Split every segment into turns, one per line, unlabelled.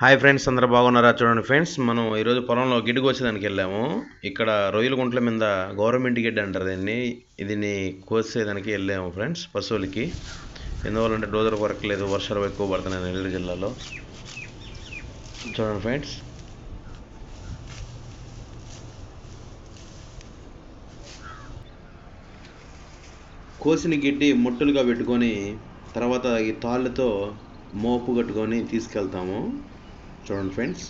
Hi friends అందరూ బాగున్నారా? చూడండి ఫ్రెండ్స్ మనం ఈరోజు పొలంలో గిడ్డు కోసేదానికి వెళ్ళాము. ఇక్కడ రొయ్యల గుంట్ల మీద గవర్నమెంట్ గిడ్డ అంటారు దీన్ని. దీన్ని కోసేదానికి వెళ్ళాము ఫ్రెండ్స్ పశువులకి. ఎందువల్లంటే డోజర్ వర్క్ లేదు వర్షాలు ఎక్కువ పడుతున్నాయి నెల్లూరు జిల్లాలో. చూడండి ఫ్రెండ్స్ కోసిన గిడ్డి ముట్టలుగా పెట్టుకొని తర్వాత ఈ తాళ్ళతో మోపు కట్టుకొని తీసుకెళ్తాము. చూడండి ఫ్రెండ్స్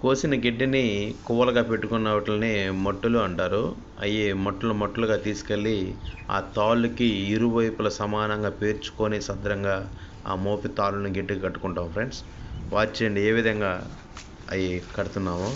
కోసిన గిడ్డని కువ్వలుగా పెట్టుకున్న వాటిని మట్టులు అంటారు. అవి మట్టులు మట్టులుగా తీసుకెళ్ళి ఆ తాళ్ళుకి ఇరువైపుల సమానంగా పేర్చుకొని సద్రంగా ఆ మోపి తాళ్ళని గట్టిగా కట్టుకుంటాం ఫ్రెండ్స్. వాచ్ చేయండి. ఏ విధంగా అవి కడుతున్నామో.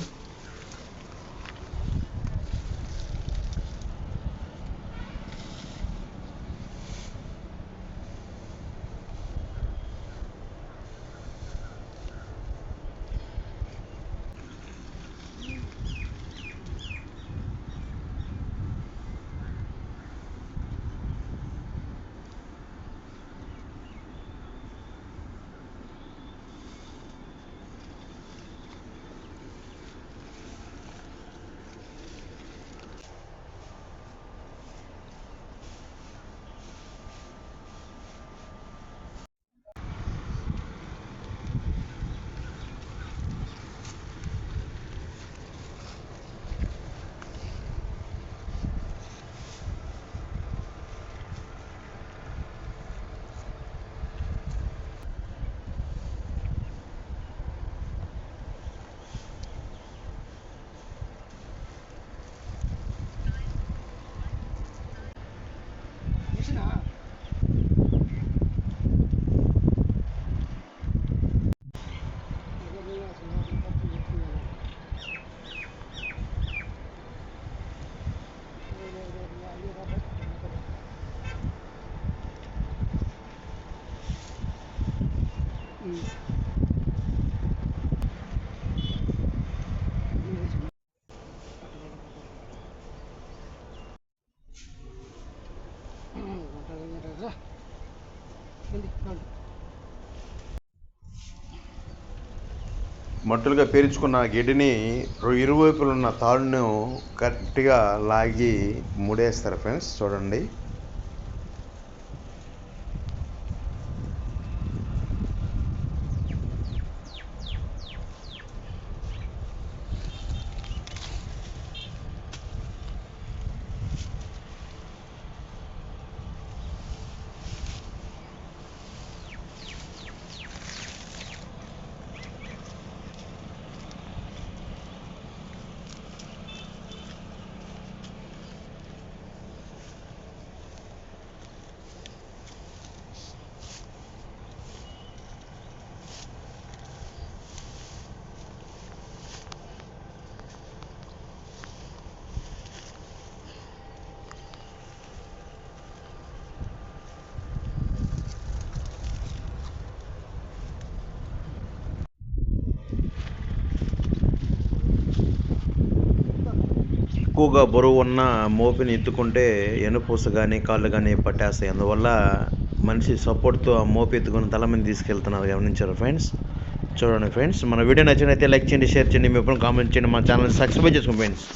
మట్టులుగా పేర్చుకున్న గిడ్డిని ఇరువైపులు ఉన్న గట్టిగా లాగి ముడేస్తారు ఫ్రెండ్స్. చూడండి. ఎక్కువగా బరువు ఉన్న మోపిని ఎత్తుకుంటే ఎనుపూస కానీ కాళ్ళు కానీ పట్టేస్తాయి. అందువల్ల మనిషి సపోర్ట్తో ఆ మోపి ఎత్తుకుని తల మీద తీసుకెళ్తున్నారు. గమనించారు ఫ్రెండ్స్? చూడండి ఫ్రెండ్స్ మన వీడియో నచ్చినైతే లైక్ చేయండి షేర్ చేయండి. మీ ఎప్పుడు కామెంట్ చేయండి. మా ఛానల్ సబ్స్క్రైబ్ చేసుకోండి ఫ్రెండ్స్.